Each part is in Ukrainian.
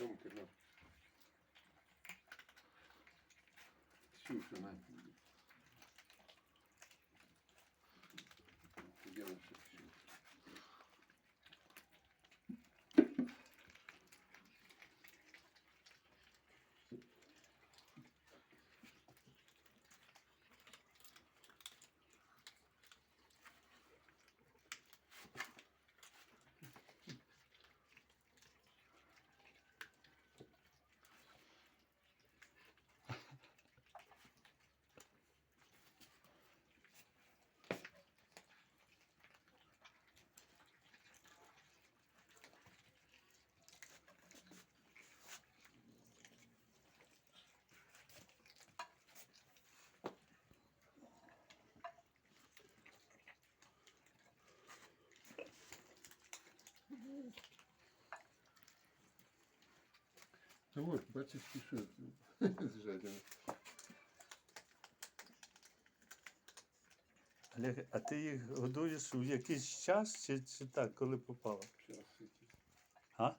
Тёмки, на. Ксюша, на. Ну вот, бачиш, пішов з жадами. Олег, а ти їх годуєш у якийсь час чи, чи так, коли попало? Зараз эти. А?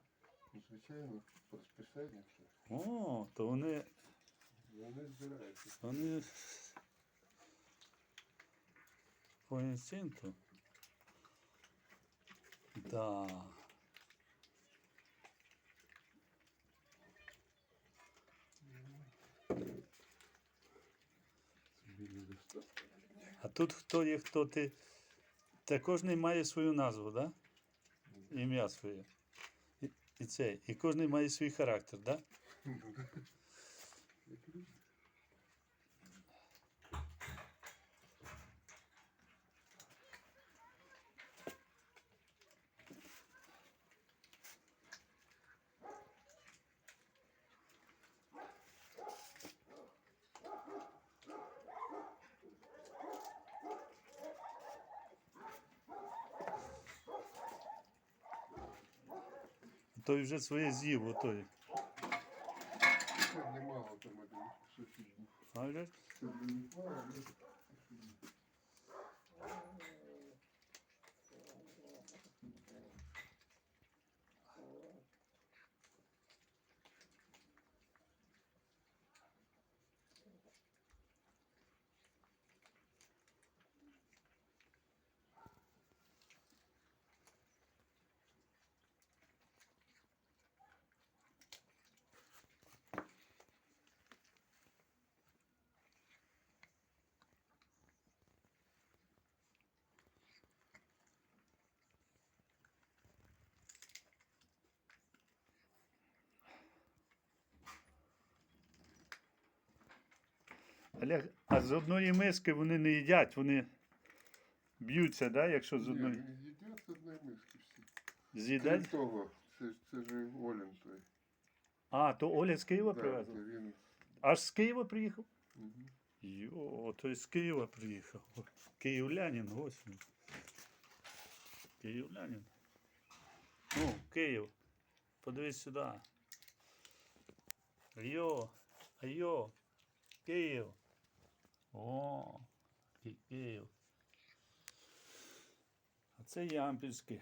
Ну, звичайно, по розписанню все. О, то вони. Вони збираються. вони по інстинкту. Да. А тут хто є, хто ти. Та кожен має свою назву, да? Ім'я своє. І, і це. І кожен має свій характер, да? Той вже своє з'їв, отой. Немало там один сусід був. А вже мало, але а з одної миски вони не їдять, вони б'ються, да, якщо з Ні, одної. він їдять з одної миски всі. Крім того, це, це ж Олін той. А, то Оля з Києва Да, привезла? це він. Аж з Києва приїхав? Мгм. Йо, то з Києва приїхав. Київлянин, господи. Київлянин. Ну, Київ. Подивись сюди. Йо, айо, Київ. О, Ки- Київ. А це Ямпільський.